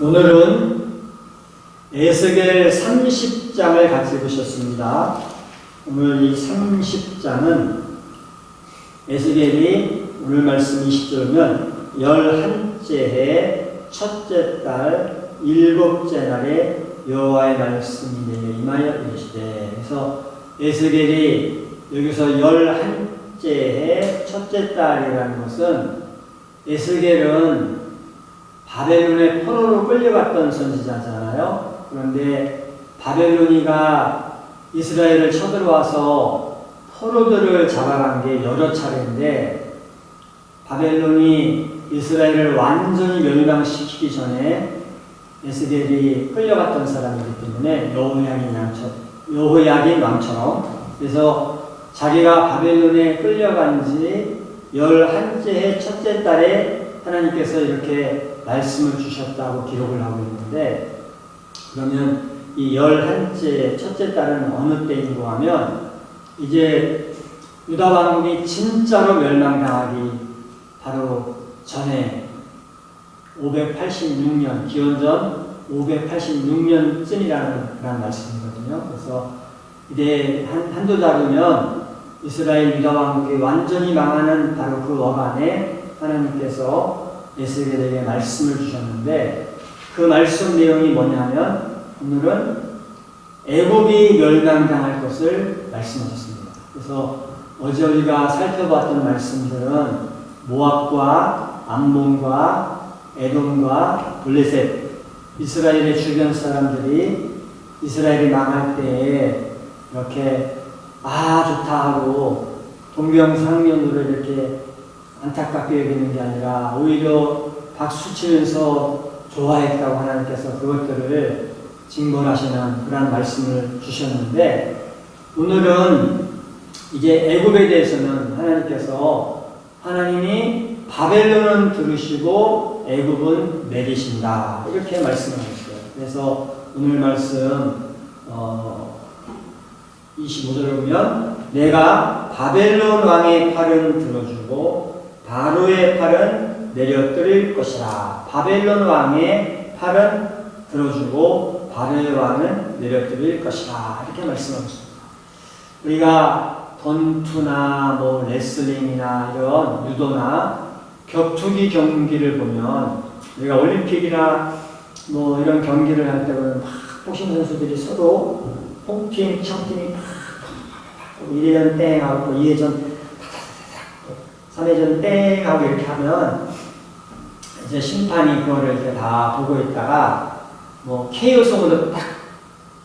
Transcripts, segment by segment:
오늘은 에스겔 30장을 같이 보셨습니다. 오늘 이 30장은 에스겔이 오늘 말씀 20절이면 열한째 해 첫째 달 일곱째 날에 여호와의 말씀이 내려 임하여 이르시되 그래서 에스겔이 여기서 열한째 해 첫째 달이라는 것은 에스겔은 바벨론의 포로로 끌려갔던 선지자잖아요. 그런데 바벨론이가 이스라엘을 쳐들어와서 포로들을 잡아간 게 여러 차례인데 바벨론이 이스라엘을 완전히 멸망시키기 전에 에스겔이 끌려갔던 사람이기 때문에 여호야긴 왕처럼 왕처럼 그래서 자기가 바벨론에 끌려간 지 열한째 해 첫째 달에 하나님께서 이렇게 말씀을 주셨다고 기록을 하고 있는데 그러면 이 열한째 첫째 달은 어느 때인고 하면 이제 유다 왕국이 진짜로 멸망당하기 바로 전에 586년 기원전 586년쯤이라는 그런 말씀이거든요. 그래서 이제 한, 한두 달이면 이스라엘 유다 왕국이 완전히 망하는 바로 그 어간에 하나님께서 에스겔에게 말씀을 주셨는데 그 말씀 내용이 뭐냐면 오늘은 애굽이 멸망당할 것을 말씀하셨습니다. 그래서 어제 우리가 살펴봤던 말씀들은 모압과 암몬과 에돔과 블레셋 이스라엘의 주변 사람들이 이스라엘이 망할 때에 이렇게 아 좋다 하고 동병상련으로 이렇게 안타깝게 여기는 게 아니라 오히려 박수 치면서 좋아했다고 하나님께서 그것들을 징벌하시는 그런 말씀을 주셨는데 오늘은 이제 애굽에 대해서는 하나님께서 하나님이 바벨론은 들으시고 애굽은 내리신다 이렇게 말씀하셨어요. 그래서 오늘 말씀 어, 25절을 보면 내가 바벨론 왕의 팔은 들어주고 바로의 팔은 내려뜨릴 것이라. 바벨론 왕의 팔은 들어주고 바로의 왕은 내려뜨릴 것이라. 이렇게 말씀하셨습니다. 우리가 던투나 뭐 레슬링이나 이런 유도나 격투기 경기를 보면 우리가 올림픽이나 뭐 이런 경기를 할 때는 막 복싱 선수들이 서로 홍팀, 청팀이 막 1회전 땡 하고 2회전 3회전 땡 하고 이렇게 하면 이제 심판이 그거를 이렇게 다 보고 있다가 뭐 KO 속으로 딱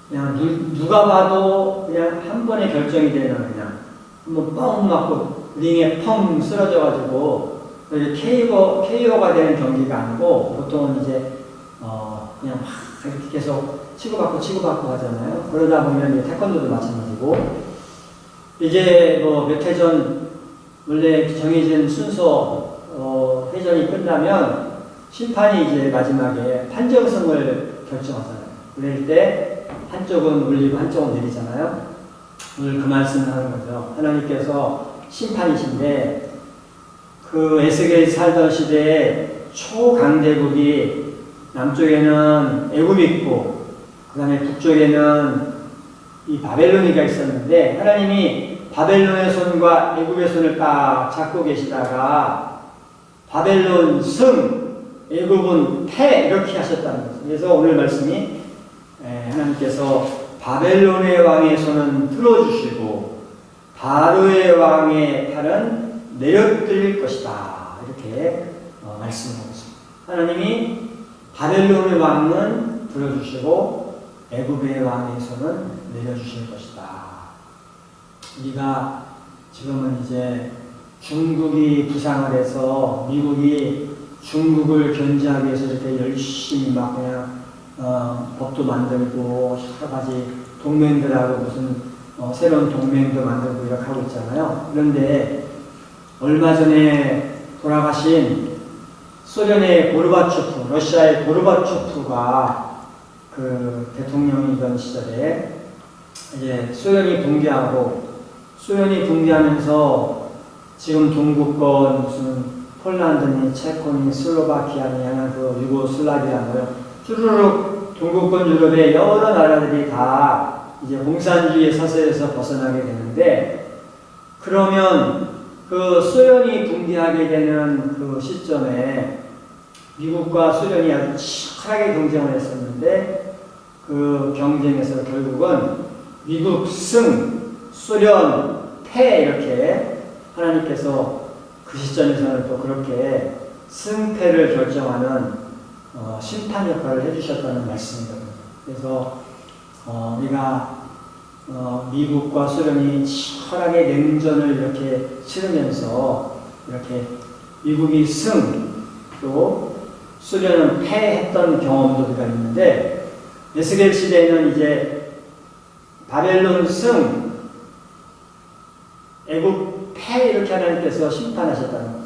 그냥 누, 누가 봐도 그냥 한 번에 결정이 되는 그냥 한번 뻥 맞고 링에 펑 쓰러져가지고 KO, KO가 되는 경기가 아니고 보통은 이제 어 그냥 막 이렇게 계속 치고받고 치고받고 하잖아요. 그러다 보면 태권도도 마찬가지고 이제 뭐몇 회전 원래 정해진 순서 어, 회전이 끝나면 심판이 이제 마지막에 판정승을 결정하잖아요. 그럴 때 한쪽은 물리고 한쪽은 내리잖아요. 오늘 그 말씀을 하는 거죠. 하나님께서 심판이신데 그 에스겔 살던 시대에 초강대국이 남쪽에는 애굽이 있고 그 다음에 북쪽에는 이 바벨론이가 있었는데 하나님이 바벨론의 손과 애굽의 손을 딱 잡고 계시다가 바벨론 승, 애굽은 패 이렇게 하셨다는 거죠. 그래서 오늘 말씀이 하나님께서 바벨론의 왕의 손은 틀어주시고 바로의 왕의 팔은 내려뜨릴 것이다 이렇게 어, 말씀하고 있습니다. 하나님이 바벨론의 왕은 들어주시고 애굽의 왕의 손은 내려주실 것이다. 우리가 지금은 이제 중국이 부상을 해서 미국이 중국을 견제하기 위해서 이렇게 열심히 막 그냥 어, 법도 만들고 여러 가지 동맹들하고 무슨 어, 새로운 동맹도 만들고 이렇게 하고 있잖아요. 그런데 얼마 전에 돌아가신 소련의 고르바초프, 러시아의 고르바초프가 그 대통령이던 시절에 이제 소련이 붕괴하고 소련이 붕괴하면서 지금 동구권 무슨 폴란드니 체코니 슬로바키아니 하는 그 유고슬라비아 뭐 쭈루룩 동구권 유럽의 여러 나라들이 다 이제 공산주의 서서에서 벗어나게 되는데 그러면 그 소련이 붕괴하게 되는 그 시점에 미국과 소련이 아주 치열하게 경쟁을 했었는데 그 경쟁에서 결국은 미국 승, 소련 패 이렇게 하나님께서 그 시점에서는 또 그렇게 승패를 결정하는 어, 심판 역할을 해주셨다는 말씀이거든요. 그래서 어, 우리가 어, 미국과 소련이 치열하게 냉전을 이렇게 치르면서 이렇게 미국이 승, 또 소련은 패했던 경험도 우리가 있는데 에스겔 시대에는 이제 바벨론 승, 애국 패 이렇게 하나님께서 심판하셨다는 것.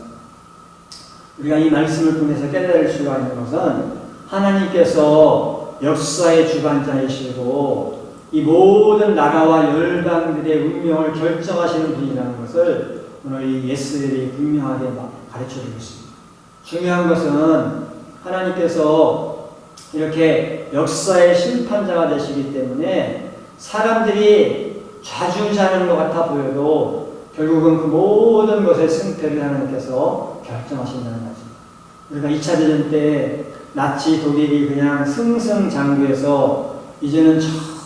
우리가 이 말씀을 통해서 깨달을 수가 있는 것은 하나님께서 역사의 주관자이시고 이 모든 나라와 열방들의 운명을 결정하시는 분이라는 것을 오늘 이 예스들이 분명하게 가르쳐 주고 있습니다. 중요한 것은 하나님께서 이렇게 역사의 심판자가 되시기 때문에 사람들이 좌주자는 것 같아 보여도 결국은 그 모든 것의 승패를 하나님께서 결정하신다는 거죠. 우리가 2차 대전 때 나치 독일이 그냥 승승장구해서 이제는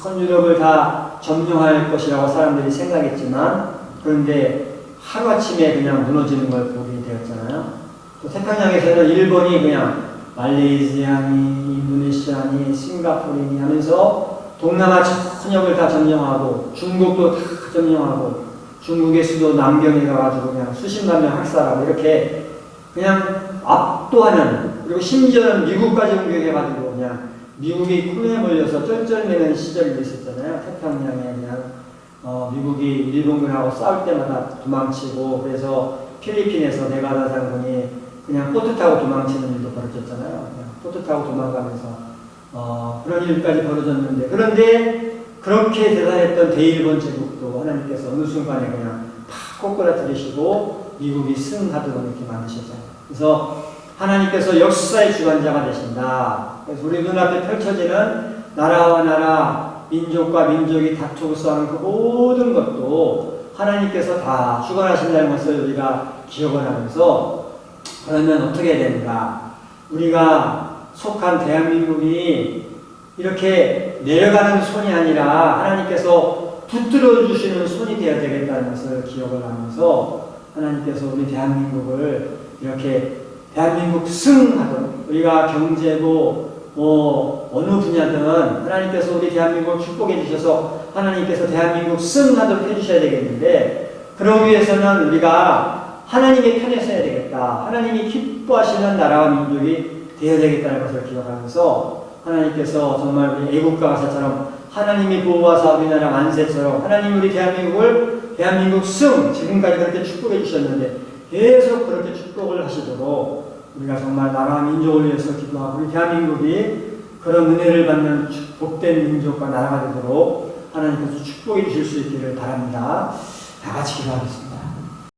전 유럽을 다 점령할 것이라고 사람들이 생각했지만 그런데 하루아침에 그냥 무너지는 걸 보게 되었잖아요. 또 태평양에서는 일본이 그냥 말레이시아니, 인도네시아니, 싱가포르니 하면서 동남아 전 역을 다 점령하고 중국도 다 점령하고 중국의 수도 남경에 가가지고 그냥 수십만 명 학살하고 이렇게 그냥 압도하는 그리고 심지어는 미국까지 공격해가지고 그냥 미국이 꿈에 몰려서 쩔쩔매는 시절이 있었잖아요. 태평양에 그냥 어, 미국이 일본군하고 싸울 때마다 도망치고 그래서 필리핀에서 네가다 장군이 그냥 보트 타고 도망치는 일도 벌어졌잖아요. 그냥 보트 타고 도망가면서 어, 그런 일까지 벌어졌는데 그런데 그렇게 대단했던 대일본 제국도 하나님께서 어느 순간에 그냥 팍 꼬꾸라뜨리시고 미국이 승하도록 이렇게 만드셨잖아요. 그래서 하나님께서 역사의 주관자가 되신다. 그래서 우리 눈앞에 펼쳐지는 나라와 나라, 민족과 민족이 다투고 싸우는 그 모든 것도 하나님께서 다 주관하신다는 것을 우리가 기억을 하면서 그러면 어떻게 해야 되는가? 우리가 속한 대한민국이 이렇게 내려가는 손이 아니라 하나님께서 붙들어 주시는 손이 되어야 되겠다는 것을 기억을 하면서 하나님께서 우리 대한민국을 이렇게 대한민국 승하도록 우리가 경제고 뭐 어느 분야든 하나님께서 우리 대한민국을 축복해 주셔서 하나님께서 대한민국 승하도록 해주셔야 되겠는데 그러기 위해서는 우리가 하나님의 편에 서야 되겠다. 하나님이 기뻐하시는 나라와 민족이 되어야 되겠다는 것을 기억하면서 하나님께서 정말 우리 애국가 가사처럼 하나님이 보호하사 우리나라 만세처럼 하나님 우리 대한민국을 대한민국 승 지금까지 그렇게 축복해 주셨는데 계속 그렇게 축복을 하시도록 우리가 정말 나라와 민족을 위해서 기도하고 우리 대한민국이 그런 은혜를 받는 복된 민족과 나라가 되도록 하나님께서 축복해 주실 수 있기를 바랍니다. 다 같이 기도하겠습니다.